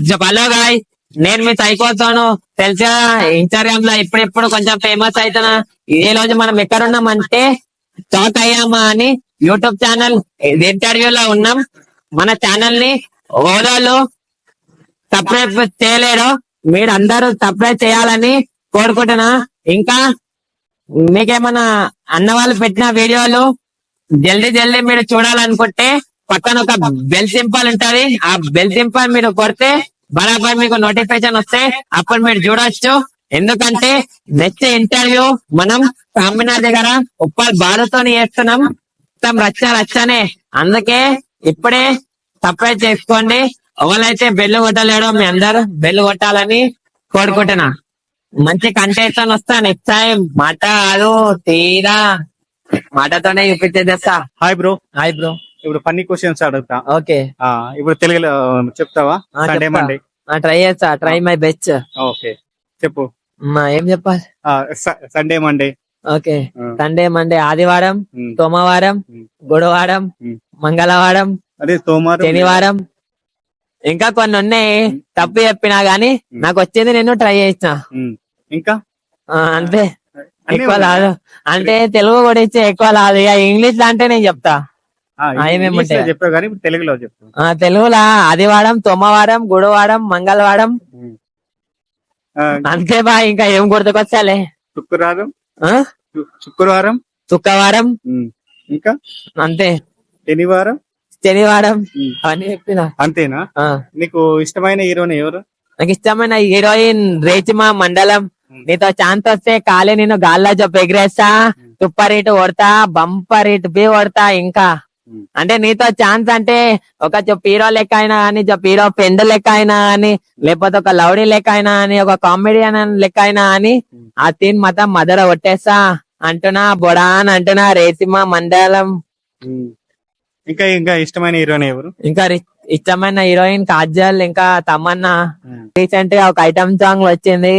Hello guy నేను మీ సైకోతాను తెలుసా? ఇన్స్టాగ్రామ్లో ఇప్పుడిప్పుడు కొంచెం ఫేమస్ అవుతున్నా ఈ రోజు మనం ఎక్కడ ఉన్నామంటే షాక్ అయ్యామా అని యూట్యూబ్ ఛానల్ ఇంటర్వ్యూలో ఉన్నాం. మన ఛానల్ని ఓదాలు సబ్స్క్రైబ్ చేయలేరు. మీరు అందరూ సబ్స్క్రైబ్ చేయాలని కోరుకుంటున్నా. ఇంకా మీకేమన్నా అన్న వాళ్ళు పెట్టిన వీడియోలు జల్దీ జల్దీ మీరు చూడాలనుకుంటే పక్కన ఒక బెల్ సింబల్ ఉంటది. ఆ బెల్ సింబల్ మీరు కొడితే బరాబర్ మీకు నోటిఫికేషన్ వస్తే అప్పుడు మీరు చూడొచ్చు. ఎందుకంటే నెక్స్ట్ ఇంటర్వ్యూ మనం కామినార్ దగ్గర ఉప్పల్ బాలుతో చేస్తున్నాం. మొత్తం రచ్చ రచ్చనే. అందుకే ఇప్పుడే సర్ప్రైజ్ చేసుకోండి. ఎవరైతే బెల్లు కొట్టలేడో మీ అందరూ బెల్లు కొట్టాలని కోరుకుంటున్నా. మంచి కంటెంట్ వస్తా నెక్స్ట్ టైం మాట కాదు తీరా. మాటతోనే చూపించేదేస్తా హాయ్ బ్రో హాయ్ బ్రో ఇప్పుడు ఫన్నీ క్వశ్చన్స్ అడుగుతా. ఓకే. ఇప్పుడు తెలుగులో చెప్తావా? సండే మండే ట్రై చేస్తా. Try my best okay. చెప్పు. ఏం చెప్పాలి? Sunday Monday okay. Sunday Monday ఆదివారం సోమవారం Hmm. మంగళవారం అదే సోమవారం శనివారం. ఇంకా కొన్ని ఉన్నాయి. తప్పు చెప్పినా గానీ నాకు వచ్చేది నేను ట్రై చేసిన. ఇంకా? అంతే. ఎక్కువ. రాదు. అంటే తెలుగు కూడా ఇచ్చే ఎక్కువ రాదు. ఇక ఇంగ్లీష్ అంటే నేను చెప్తా. చెప్పావు కానీ తెలుగులో చెప్పు. తెలుగులా? ఆదివారం సోమవారం గురువారం మంగళవారం. అంతే బా ఇంకా ఏం గుర్తుకొచ్చాలే? శుక్రవారం? శుక్రవారం? శుక్రవారం. ఇంకా? అంతే. శనివారం? శనివారం. అని చెప్పిన? అంతేనా. నీకు ఇష్టమైన హీరోని ఎవరు? నాకు ఇష్టమైన హీరోయిన్ రేచిమా మండలం. నీతో ఛాన్స్ వస్తే కాలే నేను గాల్లో చెప్పు ఎగిరేస్తా. సూపర్ హిట్ కొడతా బంపర్ హిట్ బి కొడతా ఇంకా. అంటే నీతో ఛాన్స్ అంటే ఒక చెప్పు హీరో లెక్క అయినా కానీ చెప్పు హీరో ఫ్రెండ్ లెక్క అయినా కానీ లేకపోతే ఒక లౌడీ లెక్క అయినా అని ఒక కామెడియన్ లెక్క అయినా అని ఉమ్. ఆ తీన్ మొత్తం మదర కొట్టేస్తా అంటున్నా బొడాన్ అంటున్నా రేసిమా మండలం. ఇంకా ఇంకా ఇష్టమైన హీరోని ఎవరు ఇంకా ఇష్టమైన హీరోయిన్ కాజల్ ఇంకా తమన్నా. రీసెంట్గా ఒక ఐటమ్ సాంగ్ వచ్చింది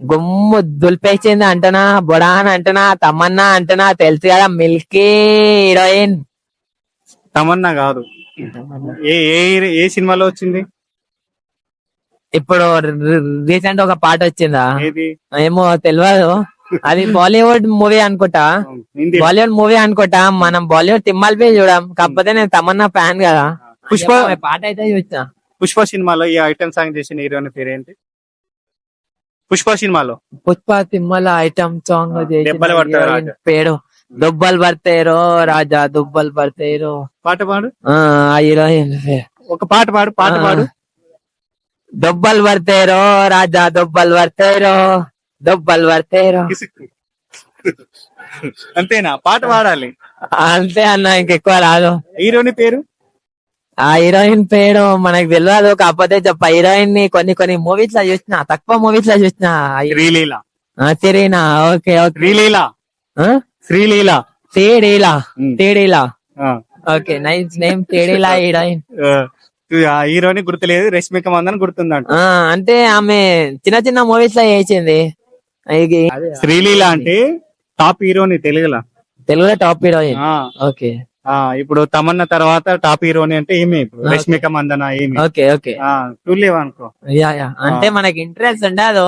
గుమ్ము దులిపేసింది అంటున్నా బొడాన్ అంటున్నా తమన్నా అంటున్నా తెలుసు కదా మిల్కీ హీరోయిన్ తమన్నా కాదు. ఏ ఏ హీరో- ఏ సినిమాలో వచ్చింది? ఇప్పుడు రీసెంట్ ఒక పాట వచ్చిందా? ఏది? ఏమో తెలియదు అది బాలీవుడ్ మూవీ అనుకుంటా. హిందీ. బాలీవుడ్ మూవీ అనుకుంటా. మనం బాలీవుడ్ తిమ్మల్ పే చూడం. కాకపోతే నేను తమన్నా ఫ్యాన్ కదా. పుష్ప పాట అయితే చూసిన పుష్ప సినిమాలో ఈ ఐటమ్ సాంగ్ చేసిన హీరోయిన్ పేరేంటి? పుష్ప సినిమాలో. పుష్ప తిమ్మల ఐటమ్ సాంగ్ రాజా. పేరు దుబ్బల్ పడతారో రాజా దుబ్బల్ పడతారో పాట పాడు. ఆ హీరోయిన్ పేరు ఒక పాట పాడు పాట. పాడు. దొబ్బల్ పడతారో రాజా దొబ్బల్ పడతారో దొబ్బల్ కిసుక్కు. అంతేనా? పాట పాడాలి. అంతే అన్న ఇంకెక్కువ రాదు. హీరోని పేరు? ఆ హీరోయిన్ పేరు మనకు తెలియదు కాకపోతే చెప్ప హీరోయిన్ని కొన్ని కొన్ని మూవీస్లో చూసిన తక్కువ మూవీస్లో చూసిన శ్రీలీల. సిరీనా ఓకే ఓకే. శ్రీలీల. శ్రీలీల. తేడీలా. తేడీలా. ఓకే నైస్ నేమ్ తేడీలా హీరోయిన్ హీరోని గుర్తులేదు రష్మిక మందన్ గుర్తుందంట. ఆ అంటే ఆమె చిన్న చిన్న మూవీస్లో చేసింది. ఇది శ్రీలీల అంటే టాప్ హీరోని తెలుగులా? తెలుగులో టాప్ హీరోయిన్ ఆ, ఓకే. ఇప్పుడు తమన్నా తర్వాత టాప్ హీరోని అంటే ఏమి ఇప్పుడు. రష్మిక మందన ఏమి ఓకే ఓకే. చూడలేవా అనుకో. Yeah yeah. అంటే మనకి ఇంట్రెస్ట్ ఉండదు.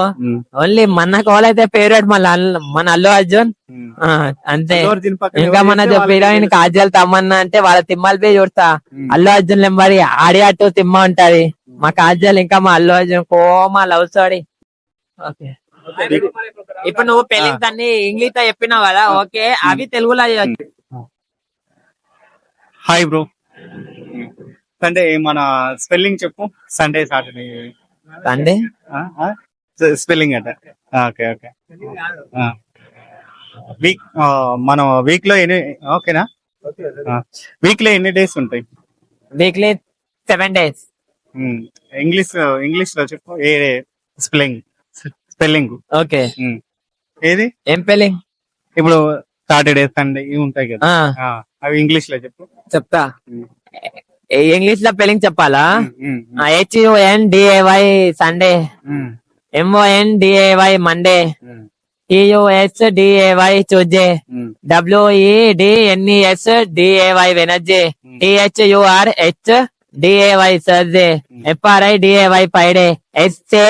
ఓన్లీ మన కాల్ అయితే ఫేవరెట్ మన అల్లు- మన అల్లు అర్జున్. అంతే. ఇంకా మన హీరోయిన్. కాజల్ తమన్నా అంటే వాళ్ళ తిమ్మల్ పే చూడతా. అల్లు అర్జున్ నెంబరి ఆడి అటు తిమ్మ ఉంటది. మా కాజల్ ఇంకా మా అల్లు అర్జున్ కోమా లవ్ స్టోరీ. ఓకే. ఇప్పుడు నువ్వు పెళ్ళింగ్స్ అన్ని ఇంగ్లీష్లో చెప్పినావు కదా. ఓకే. అవి తెలుగులో. హాయ్ బ్రో సండే మన స్పెల్లింగ్ చెప్పు? సండే సాటర్డే అంటే స్పెల్లింగ్ అట ఓకే ఓకే వీక్ మనం వీక్లో ఎన్ని ఓకేనా వీక్లో ఎన్ని డేస్ ఉంటాయి? వీక్లీ సెవెన్ డేస్ ఇంగ్లీష్ ఇంగ్లీష్లో చెప్పు. ఏ స్పెల్లింగ్ స్పెల్లింగ్ ఓకే ఏది? ఏం పెళ్ళింగ్ ఇప్పుడు సాటర్డే సండే ఇవి ఉంటాయి కదా. ఆ, అవి ఇంగ్లీష్లో చెప్పు. చెప్తా. ఇంగ్లీష్లో పెళ్ళింగ్ చెప్పాలా? ఉమ్, H U N D A Y Sunday M O N D A Y Monday um, T U S D A Y Tuesday um, W E D N E S D A Y Wednesday um. T H U R H D A Y Thursday F R I D A Y Friday S A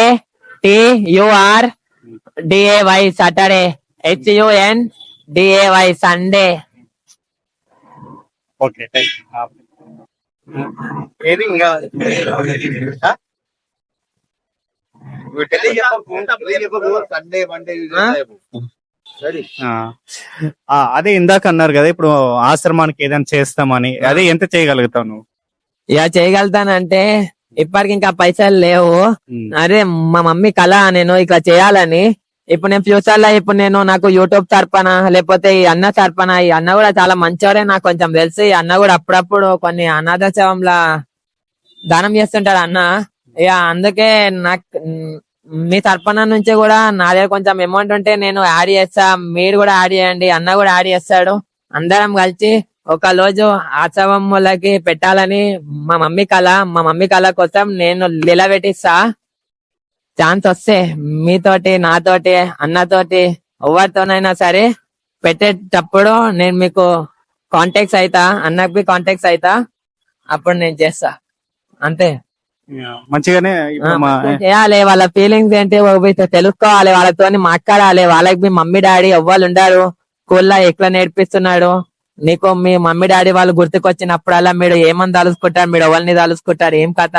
T U R D A Y Saturday H U N D A Y Sunday okay ఏది ఇంకా? Sunday Monday అదే ఇందాక అన్నారు కదా ఇప్పుడు ఆశ్రమానికి ఏదైనా చేస్తామని. అదే ఎంత చేయగలుగుతావు నువ్వు? ఇక చేయగలుగుతానంటే ఇప్పటికి ఇంకా పైసలు లేవు. ఉమ్. అరే మా మమ్మీ కళ నేను ఇట్లా చేయాలని ఇప్పుడు నేను ఫ్యూచర్లో ఇప్పుడు నేను నాకు యూట్యూబ్ తరపున లేకపోతే ఈ అన్న తరపున ఈ అన్న కూడా చాలా మంచివాడే నాకు కొంచెం తెలుసు. ఈ అన్న కూడా అప్పుడప్పుడు కొన్ని అనాథోత్సవంలా దానం చేస్తుంటాడు అన్న. ఇక అందుకే నాకు మీ తరపున నుంచి కూడా నా దగ్గర కొంచెం అమౌంట్ ఉంటే నేను యాడ్ చేస్తా. మీరు కూడా యాడ్ చేయండి. అన్న కూడా యాడ్ చేస్తాడు. అందరం కలిసి ఒక రోజు ఆచవములకి పెట్టాలని మా మమ్మీ కళ మా మమ్మీ కళ కోసం నేను నిలబెట్టిస్తా. ఛాన్స్ వస్తే మీతోటి నాతోటి అన్నతోటి ఎవరితోనైనా సరే పెట్టేటప్పుడు నేను మీకు కాంటాక్ట్స్ అయితా అన్నకి కాంటాక్ట్స్ అయితా అప్పుడు నేను చేస్తా. అంతే. మంచిగానే చేయాలి వాళ్ళ ఫీలింగ్స్ ఏంటి తెలుసుకోవాలి వాళ్ళతోని మాట్లాడాలి వాళ్ళకి మీ మమ్మీ డాడీ ఎవ్వరు ఉండారు. స్కూల్లో ఎట్లా నేర్పిస్తున్నాడు? నీకు మీ మమ్మీ డాడీ వాళ్ళు గుర్తుకొచ్చినప్పుడల్లా మీరు ఏమని తలుసుకుంటారు మీరు ఎవరిని తలుసుకుంటారు ఏం కథ?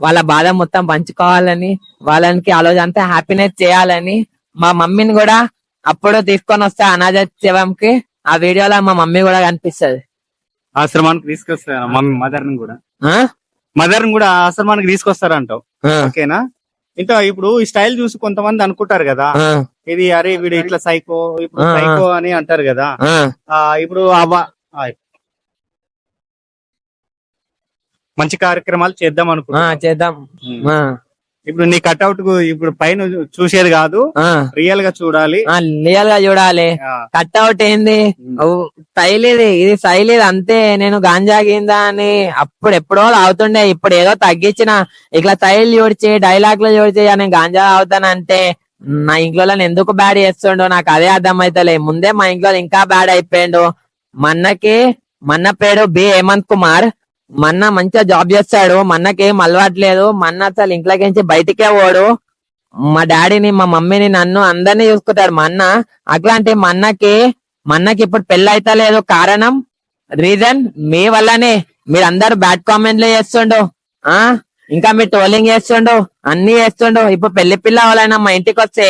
వాళ్ళ బాధ మొత్తం పంచుకోవాలని వాళ్ళకి ఆ రోజు అంతా హ్యాపీనెస్ చేయాలని మా మమ్మీని కూడా అప్పుడు తీసుకొని వస్తే అనాథోత్సవంకి ఆ వీడియోలో మా మమ్మీ కూడా కనిపిస్తది. ఆశ్రమానికి తీసుకొస్తారా మమ్మీ మదర్ని కూడా? మదర్ని కూడా ఆశ్రమానికి తీసుకొస్తారంటావు. ఓకేనా? ఇంకా ఇప్పుడు ఈ స్టైల్ చూసి కొంతమంది అనుకుంటారు కదా ఇది అరే వీడు ఇట్లా సైకో ఇప్పుడు. సైకో అని అంటారు కదా. ఇప్పుడు మంచి కార్యక్రమాలు చేద్దాం అనుకుంటా చేద్దాం. ఆ, ఇప్పుడు నీ కట్అవుట్ ఇప్పుడు పైన చూసేది కాదు. ఆ. రియల్గా చూడాలి. ఆ రియల్గా చూడాలి. కట్అవుట్ ఏంది? స్టైల్ ఇది. ఇది అంతే. నేను గాంజా గిందా అని అప్పుడు ఎప్పుడో తాగుతుండే ఇప్పుడు ఏదో తగ్గించిన. ఇట్లా స్టైల్ చూడిచి డైలాగ్లో చూడిచి "ఇక నేను గాంజా తాగుతానంటే నా ఇంట్లో ఎందుకు బ్యాడ్ చేస్తుండో నాకు అదే అర్థం అవుతలే ముందే మా ఇంట్లో ఇంకా బ్యాడ్ అయిపోయిండు. మన్నకి మన్న పేరు బి హేమంత్ కుమార్. మన్న మంచిగా జాబ్ చేస్తాడు. మన్నకేం అలవాట్లేదు. మన్న అసలు ఇంట్లోకి బయటికే పోడు. మా డాడీని మా మమ్మీని నన్ను అందరినీ చూసుకుంటాడు మన్న. అన్న అట్లాంటి మా అన్నకి ఇప్పుడు పెళ్ళి అయితే లేదు కారణం రీజన్ మీ వల్లనే. మీరు అందరు బ్యాడ్ కామెంట్లు చేస్తుండు. ఆ? ఇంకా మీరు ట్రోలింగ్ చేస్తుండు. అన్ని చేస్తుండు. ఇప్పుడు పెళ్ళి పిల్ల వాళ్ళైనా మా ఇంటికి వస్తే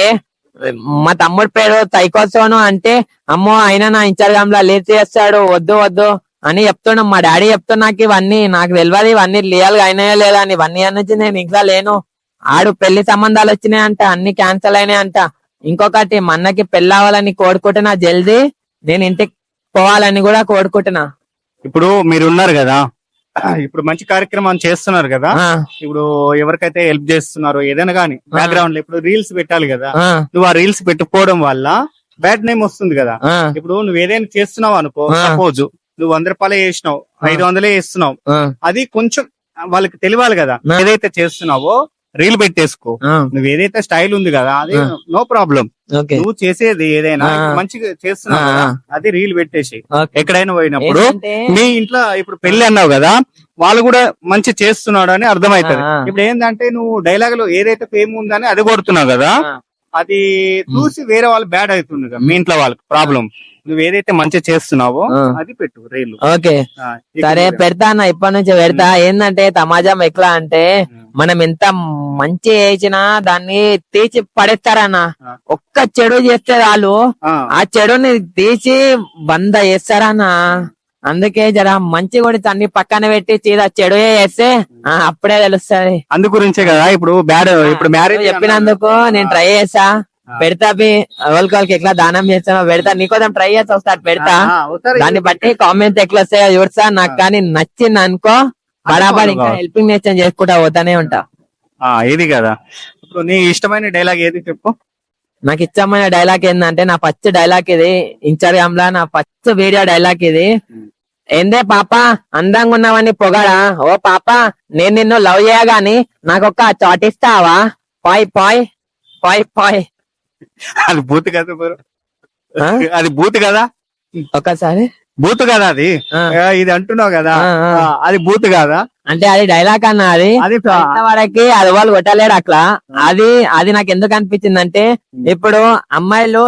మా తమ్ముడు పేరు తైకోసోను అంటే అమ్మో ఆయన నా ఇన్స్టాగ్రామ్లో లీడ్ చేస్తాడు. వద్దు వద్దు. అని చెప్తుండు. మా డాడీ చెప్తున్నాకి ఇవన్నీ. నాకు తెలియదు ఇవన్నీ రియల్గా అయినాయో లేదా అని. వన్ ఇయర్ నుంచి నేను ఇంకా లేను. ఆడు పెళ్ళి సంబంధాలు వచ్చినాయంట. అన్ని క్యాన్సిల్ అయినాయంట. ఇంకొకటి మా అన్నకి పెళ్ళి అవ్వాలని కోరుకుంటున్నా జల్దీ. నేను ఇంటికి పోవాలని కూడా కోరుకుంటున్నా. ఇప్పుడు మీరు ఉన్నారు కదా? ఇప్పుడు మంచి కార్యక్రమం చేస్తున్నారు కదా? ఇప్పుడు ఎవరికైతే హెల్ప్ చేస్తున్నారో ఏదైనా కానీ బ్యాక్గ్రౌండ్లో ఇప్పుడు రీల్స్ పెట్టాలి కదా? నువ్వు ఆ రీల్స్ పెట్టుకోవడం వల్ల బ్యాడ్ నేమ్ వస్తుంది కదా? ఇప్పుడు నువ్వు ఏదైనా చేస్తున్నావు అనుకో. సపోజ్ నువ్వు వంద రూపాయలే చేసినావు ఆ. ఐదు వందలే చేస్తున్నావు ఆ, అది కొంచెం వాళ్ళకి తెలియాలి కదా. ఏదైతే చేస్తున్నావో రీల్ పెట్టేసుకో నువ్వు ఏదైతే స్టైల్ ఉంది కదా అది. నో ప్రాబ్లం నువ్వు చేసేది ఏదైనా మంచిగా చేస్తున్నావు అది రీల్ పెట్టేసి. ఎక్కడైనా పోయినప్పుడు మీ ఇంట్లో ఇప్పుడు పెళ్ళి అన్నావు కదా వాళ్ళు కూడా మంచి చేస్తున్నాడు అని ఆ. ఇప్పుడు ఏంటంటే నువ్వు డైలాగ్లో ఏదైతే ఫేమ్ ఉందని అది కొడుతున్నావు కదా. అది చూసి వేరే వాళ్ళు బ్యాడ్ అవుతుంది మీ ఇంట్లో వాళ్ళకి ప్రాబ్లం. నువ్వు ఏదైతే మంచి చేస్తున్నావో. అది పెట్టు రీల్. ఓకే. సరే పెడతా అన్న ఇప్పటి నుంచి పెడతా. ఏంటంటే సమాజం ఎట్లా అంటే మనం ఎంత మంచి చేసినా దాన్ని తీసి పడేస్తారన్న. ఒక్క చెడు చేస్తే వాళ్ళు ఆ. చెడుని తీసి వంద చేస్తారన్న. అందుకే జర మంచి కూడా అన్ని పక్కన పెట్టి చీదా చెడు చేస్తే ఆ, అప్పుడే తెలుస్తది. అందు గురించే కదా ఇప్పుడు బ్యాడ్ ఇప్పుడు మ్యారేజ్ చెప్పినందుకు నేను ట్రై చేసా. పెడతా బి ఎవరికి ఎట్లా దానం చేస్తానో పెడతా. నీకోసం ట్రై చేసి వస్తాడు పెడతా. దాన్ని బట్టి కామెంట్స్ ఎట్లా వస్తాయో చూడతా నాకు కానీ నచ్చింది అనుకో బరాబర్ ఇంకా. హెల్పింగ్ నేచర్ చేసుకుంటా పోతానే ఉంటా. ఇది కదా. ఇప్పుడు నీ ఇష్టమైన డైలాగ్ ఏది చెప్పు? నాకు ఇష్టమైన డైలాగ్ ఏంటంటే నా ఫస్ట్ డైలాగ్ ఇది ఇన్స్టాగ్రామ్ లా నా ఫస్ట్ వీడియో డైలాగ్ ఇది. ఏందే పాప? అందంగా ఉన్నావని పొగడా? ఓ పాప నేను నిన్ను లవ్ చేయగాని నాకొక చాటిస్తావా పాయ్ పాయ్ పాయ్ పాయ్. అది బూత్ కదా? అది బూత్ కదా? ఒకసారి బూత్ కదా అది? ఇది అంటున్నావు కదా? అది బూత్ కాదా? అంటే అది డైలాగ్ అన్న అది? వరకి అది వాళ్ళు కొట్టలేడు అట్లా. అది అది నాకు ఎందుకు అనిపించింది అంటే ఇప్పుడు అమ్మాయిలు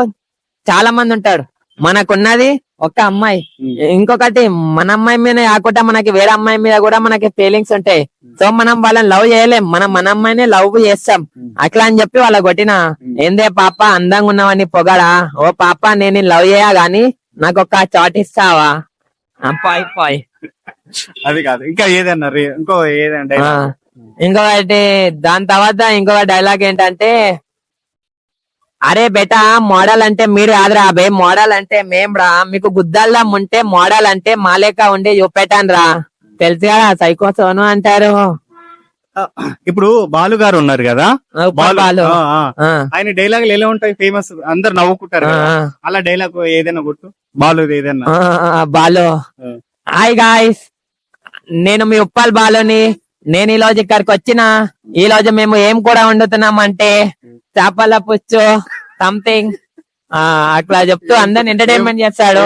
చాలా మంది ఉంటారు. మనకున్నది ఒక్క అమ్మాయి. ఇంకొకటి మన అమ్మాయి మీద కాకుండా మనకి వేరే అమ్మాయి మీద కూడా మనకి ఫీలింగ్స్ ఉంటాయి. సో మనం వాళ్ళని లవ్ చేయలేం. మనం మన అమ్మాయిని లవ్ చేస్తాం. అట్లా అని చెప్పి వాళ్ళ కొట్టిన ఏందే పాప అందంగా ఉన్నావని పొగడా? ఓ పాప నేను లవ్ చేయా గాని నాకు ఒక చాట్ ఇస్తావా? పాయ్ పాయ్ అది కాదు. ఇంకా ఏదన్నా రే- ఇంకో ఏదంటే. ఇంకొకటి దాని తర్వాత ఇంకొక డైలాగ్ ఏంటంటే అరే బేటా మోడల్ అంటే మీరు కాదురా బే మోడల్ అంటే మేం రా మీకు గుద్దల్లా ఉంటే మోడల్ అంటే మాలేక ఉండి చూపెట్టాను రా. తెలుసు కదా సైకో సోను అంటారు. ఇప్పుడు బాలు గారు ఉన్నారు కదా? బాలు. ఆ, ఆ. ఆ, ఆయన డైలాగులు ఎలా ఉంటాయి? ఫేమస్ అందరు నవ్వుకుంటారు ఆ, కదా. ఆ. అలా డైలాగ్ ఏదైనా గుర్తు? బాలు ఏదైనా? ఆ, బాలు. ఆ. హాయ్ గాయస్ నేను మీ ఉప్పల్ బాలుని. నేను ఈ రోజు ఇక్కడికి వచ్చిన. ఈ రోజు మేము ఏం కూడా వండుతున్నాం అంటే చేపల పుచ్చు సంథింగ్ అట్లా చెప్తూ అందరిని ఎంటర్టైన్మెంట్ చేస్తాడు.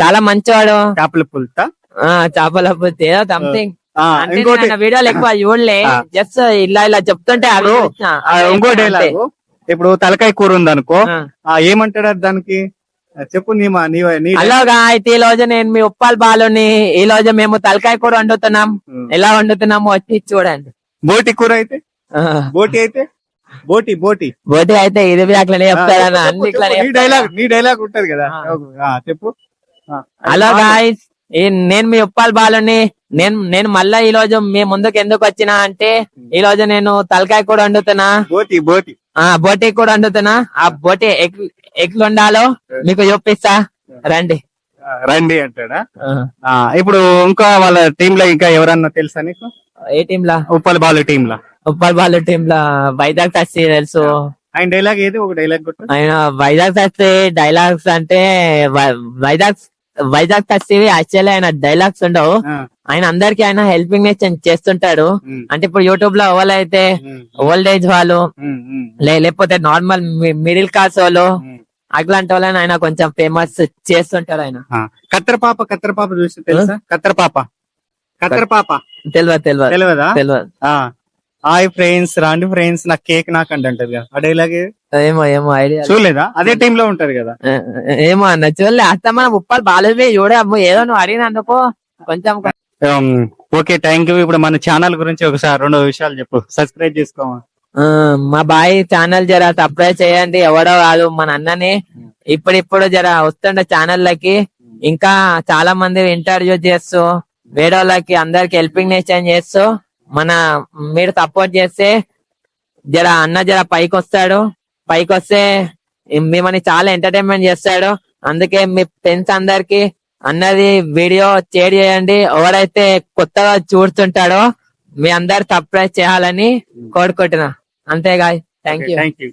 చాలా మంచివాడు. చేపల పుల్తా? ఆ చేపల పుచ్చు ఏదో సంథింగ్ ఆ, ఇంకోటి. వీడియోలు ఎక్కువ చూడలే. ఆ. జస్ట్ ఇలా ఇలా చెప్తుంటే అవి ఇప్పుడు. ఆ, తలకాయ కూర ఉందనుకో ఆ. ఆ ఏమంటాడు దానికి? ఆ, చెప్పు నీ మా- నీ నీ హలో గాయస్ ఈ రోజు నేను మీ ఉప్పల్ బాలుని ఈ రోజు మేము తలకాయ కూర వండుతున్నాం. ఎలా వండుతున్నామో వచ్చి చూడండి. బోటి కూర అయితే? ఆ. బోటి అయితే? బోటి బోటి. బోటి అయితే ఇది అట్లనే చెప్తారన్న ఇట్లనే నీ చెప్తారు. డైలాగ్ నీ డైలాగ్ ఉంటది కదా. చెప్పు. హలో. గాయస్ నేను మీ ఉప్పల్ బాలుని నేను నేను మళ్ళా ఈ రోజు మీ ముందుకు ఎందుకు వచ్చినా అంటే ఈ రోజు నేను తలకాయ కూడా వండుతున్నా. బోటి బోటి. ఆ బోటి కూడా వండుతున్నా. ఆ బోటి ఎగ్లు వండాలో మీకు చూపిస్తా. రండి. రండి అంటాడా? ఇప్పుడు ఇంకా వాళ్ళ టీమ్లో ఇంకా ఎవరన్నా తెలుసా నీకు? ఏ టీమ్ లా ఉప్పల్ బాలు టీమ్లో ఉప్పల్ బాలు టీమ్ లా వైజాగ్ టచ్చి తెలుసు. ఆయన డైలాగ్ ఏది? ఒక డైలాగ్ కొట్టు. ఆయన వైజాగ్ టచ్చి డైలాగ్స్ అంటే వైజాగ్ వైజాగ్ టచ్చి యాక్చువల్లీ ఆయన డైలాగ్స్ ఉండవు. ఆయన అందరికి ఆయన హెల్పింగ్ నేచర్ చేస్తుంటాడు. అంటే ఇప్పుడు యూట్యూబ్లో ఎవరైతే ఓల్డ్ ఏజ్ వాళ్ళు లేకపోతే నార్మల్ మిడిల్ క్లాస్ వాళ్ళు. అట్లాంటి వాళ్ళని ఆయన కొంచెం ఫేమస్ చేస్తుంటాడు ఆయన. ఆ, కత్తెర పాప కత్తెర పాప చూసి తెలుసా? కత్తెర పాప. కత్తెర పాప. తెలియదు తెలియదు తెలియదా తెలియదు హాయ్ ఫ్రెండ్స్ రాండి ఫ్రెండ్స్ నాకు కేక్ నాకు అంటే అంటది కదా. ఆ డైలాగ్ ఏమో ఏమో ఐడియా చూడలేదా? అదే టీమ్లో ఉంటది కదా. ఏమో అన్న చూడలే. అత్త మన ఉప్పల్ బాలవే చూడే అమ్మో ఏదో నువ్వు అడిగినందుకు కొంచెం ఓకే థ్యాంక్ యూ ఇప్పుడు మన ఛానల్ గురించి ఒకసారి రెండు విషయాలు చెప్పు. సబ్స్క్రైబ్ చేసుకోమా? మా బాయ్ ఛానల్ జర సబ్స్క్రైబ్ చేయండి. ఎవడో కాదు మన అన్నని. ఇప్పుడిప్పుడు జర వస్తుండే ఛానళ్ళకి. ఇంకా చాలా మంది ఇంటర్వ్యూ చేస్తూ వేరేళ్ళకి అందరికి హెల్పింగ్ నేషన్ చేస్తూ మన మీరు సపోర్ట్ చేస్తే జర అన్న జర పైకి వస్తాడు. పైకి వస్తే మిమ్మల్ని చాలా ఎంటర్టైన్మెంట్ చేస్తాడు. అందుకే మీ ఫ్రెండ్స్ అందరికి అన్నది వీడియో షేర్ చేయండి. ఎవరైతే కొత్తగా చూస్తుంటాడో మీ అందరు సర్ప్రైజ్ చేయాలని కోరుకుంటున్నా. అంతే guy thank you thank you